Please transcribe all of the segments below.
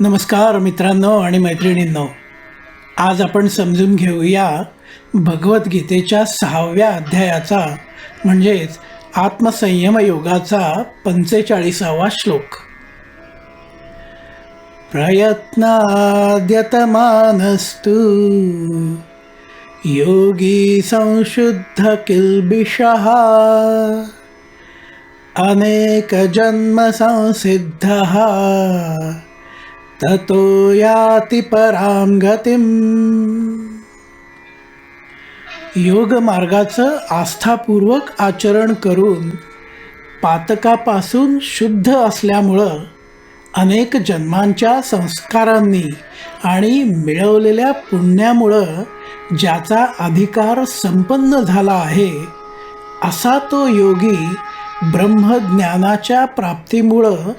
नमस्कार मित्रांनो आणि मैत्रिणींनो. आज आपण समजून घेऊया भगवद्गीतेच्या सहाव्या अध्यायाचा म्हणजेच आत्मसंयम योगाचा पंचेचाळीसावा श्लोक. प्रयत्नाद्यतमानस्तु. योगी संशुद्ध किल्बिषः. अनेकजन्मसंसिद्धः. ततो याति पराम गतिम्। योग मार्गाचं आस्थापूर्वक आचरण करून पातकापासून शुद्ध असल्यामुळं अनेक जन्मांच्या संस्कारांनी आणि मिळवलेल्या पुण्यामुळं ज्याचा अधिकार संपन्न झाला आहे असा तो योगी ब्रह्मज्ञानाच्या प्राप्तीमुळं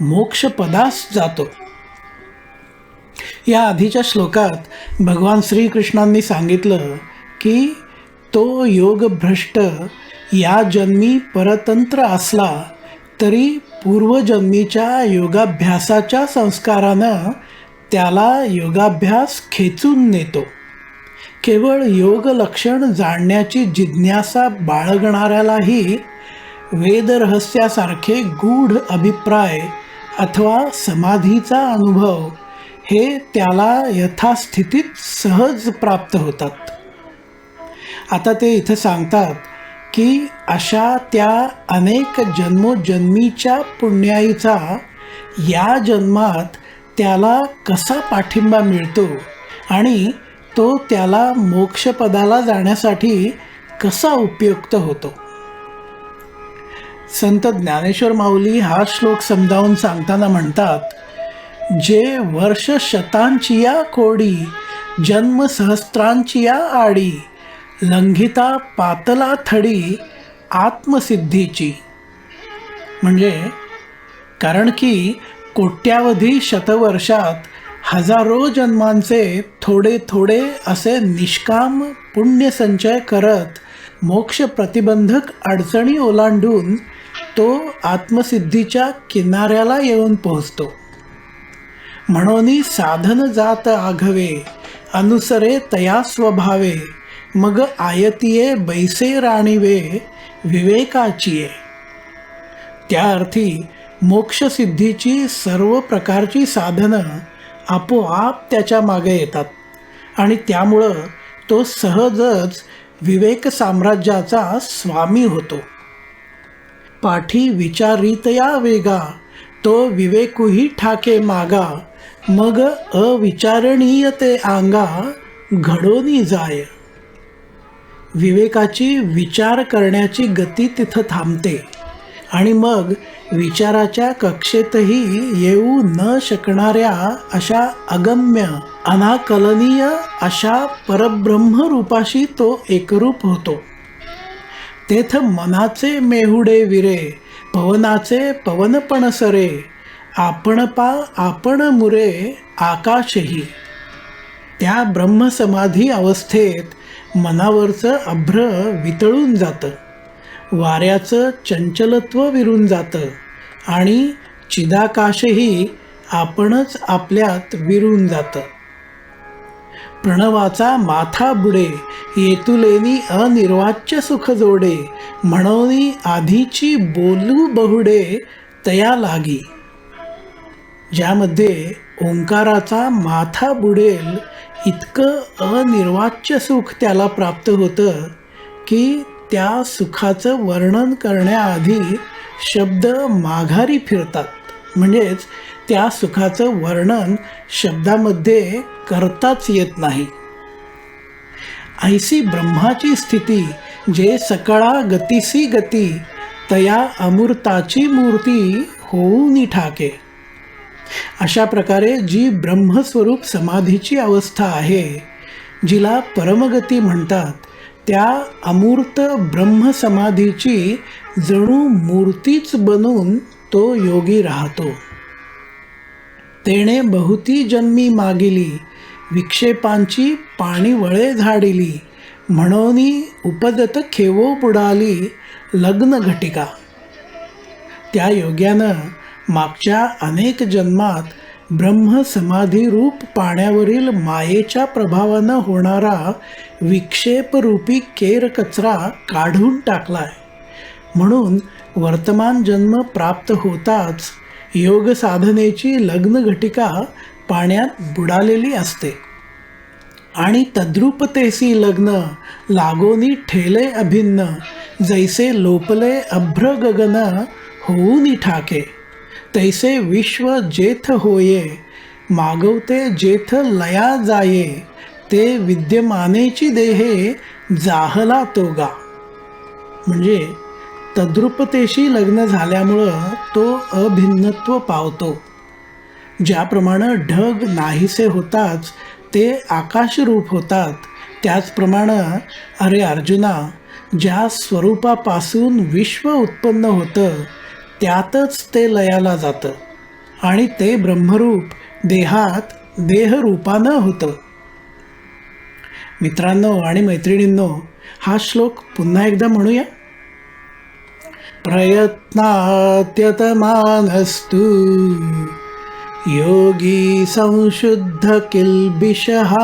मोक्षपदास जातो. या आधीच्या श्लोकात भगवान श्रीकृष्णांनी सांगितलं की तो योगभ्रष्ट या जन्मी परतंत्र असला तरी पूर्वजन्मीच्या योगाभ्यासाच्या संस्कारानं त्याला योगाभ्यास खेचून नेतो. केवळ योग लक्षण जाणण्याची जिज्ञासा बाळगणाऱ्यालाही वेदरहस्यासारखे गूढ अभिप्राय अथवा समाधीचा अनुभव हे त्याला यथास्थितीत सहज प्राप्त होतात. आता ते इथं सांगतात की अशा त्या अनेक जन्मोजन्मीच्या पुण्याईचा या जन्मात त्याला कसा पाठिंबा मिळतो आणि तो त्याला मोक्षपदाला जाण्यासाठी कसा उपयुक्त होतो. संत ज्ञानेश्वर माऊली हा श्लोक समजावून सांगताना म्हणतात जे वर्ष शतांची या कोडी जन्म सहस्त्रांची या आडी लंघिता पातला थडी आत्मसिद्धीची. म्हणजे कारण की कोट्यावधी शतवर्षात हजारो जन्मांचे थोडे थोडे असे निष्काम पुण्यसंचय करत मोक्ष प्रतिबंधक अडचणी ओलांडून तो आत्मसिद्धीच्या किनाऱ्याला येऊन पोहोचतो. म्हणून साधन जात आघवे अनुसरे तया स्वभावे मग आयतीये बैसे राणीवे विवेकाचीये. त्या अर्थी मोक्षसिद्धीची सर्व प्रकारची साधनं आपोआप त्याच्यामागे येतात. आणि त्यामुळं तो सहजच विवेक साम्राज्याचा स्वामी होतो. पाठी विचारितया वेगा तो विवेकूही ठाके मागा मग अविचारणीय ते आंगा घडोनी जाय. विवेकाची विचार करण्याची गती तिथं थांबते आणि मग विचाराच्या कक्षेतही येऊ न शकणाऱ्या अशा अगम्य अनाकलनीय अशा परब्रह्मरूपाशी तो एकरूप होतो. तेथ मनाचे मेहुडे विरे पवनाचे पवनपणसरे आपणपा आपण पा आपण मुरे आकाशही. त्या ब्रह्मसमाधी अवस्थेत मनावरचं अभ्र वितळून जातं. वाऱ्याचं चंचलत्व विरून जातं. आणि चिदाकाशही आपणच आपल्यात विरून जातं. प्रणवाचा माथा बुडे येतुलेनी अनिर्वाच्य सुख जोडे म्हणून आधीची बोलू बहुडे तया लागी. ज्यामध्ये ओंकाराचा माथा बुडेल इतकं अनिर्वाच्य सुख त्याला प्राप्त होतं की त्या सुखाचं वर्णन करण्याआधी शब्द माघारी फिरतात. म्हणजेच त्या सुखाचं वर्णन शब्दामध्ये करताच येत नाही. ऐसी ब्रह्माची स्थिती जे सकळा गतीसी गती तया अमूर्ताची मूर्ती होऊनी ठाके. अशा प्रकारे जी ब्रह्मस्वरूप समाधीची अवस्था आहे जिला परमगती म्हणतात त्या अमूर्त ब्रह्मसमाधीची जणू मूर्तीच बनून तो योगी राहतो. तेणे बहुती जन्मी मागिली विक्षेपांची पाणी वळे झाडिली म्हणून उपजत खेवो बुडाली लग्न घटिका. त्या योग्यानं मागच्या अनेक जन्मात ब्रह्म समाधीरूप पाण्यावरील मायेच्या प्रभावानं होणारा विक्षेपरूपी केर कचरा काढून टाकलाय. म्हणून वर्तमान जन्म प्राप्त होताच योग साधनेची लग्न घटिका पाण्यात बुडालेली असते. आणि तद्रुपतेसी लग्न लागोनी ठेले अभिन्न जैसे लोपले अभ्र गगन होऊनी ठाके. तैसे विश्व जेथ होये मागवते जेथ लया जाये ते विद्यमानेची देहे जाहला तोगा. म्हणजे तद्रुपतेशी लग्न झाल्यामुळं तो अभिन्नत्व पावतो. ज्याप्रमाणे ढग नाहीसे होताच ते आकाशरूप होतात. त्याचप्रमाणे अरे अर्जुना ज्या स्वरूपापासून विश्व उत्पन्न होतं त्यातच ते लयाला जातं आणि ते ब्रह्मरूप देहात देहरूपानं होतं. मित्रांनो आणि मैत्रिणींनो हा श्लोक पुन्हा एकदा म्हणूया. प्रयत्नात्यतमानस्तु। योगी संशुद्ध किल्बिषः।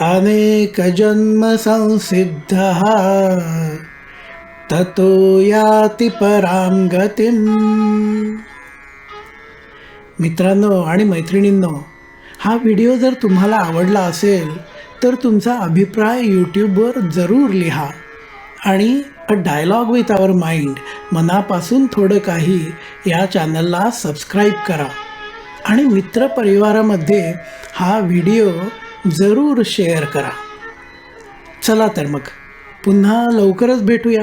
अनेकजन्मसंसिद्धः। ततो याति पराम गतिम्। मित्रांनो आणि मैत्रिणींनो हा व्हिडिओ जर तुम्हाला आवडला असेल तर तुमचा अभिप्राय यूट्यूबवर जरूर लिहा आणि a dialogue with our mind मनापासून थोडं काही या चॅनलला सबस्क्राईब करा. आणि मित्रपरिवारामध्ये हा व्हिडिओ जरूर शेअर करा. चला तर मग पुन्हा लवकरच भेटूया.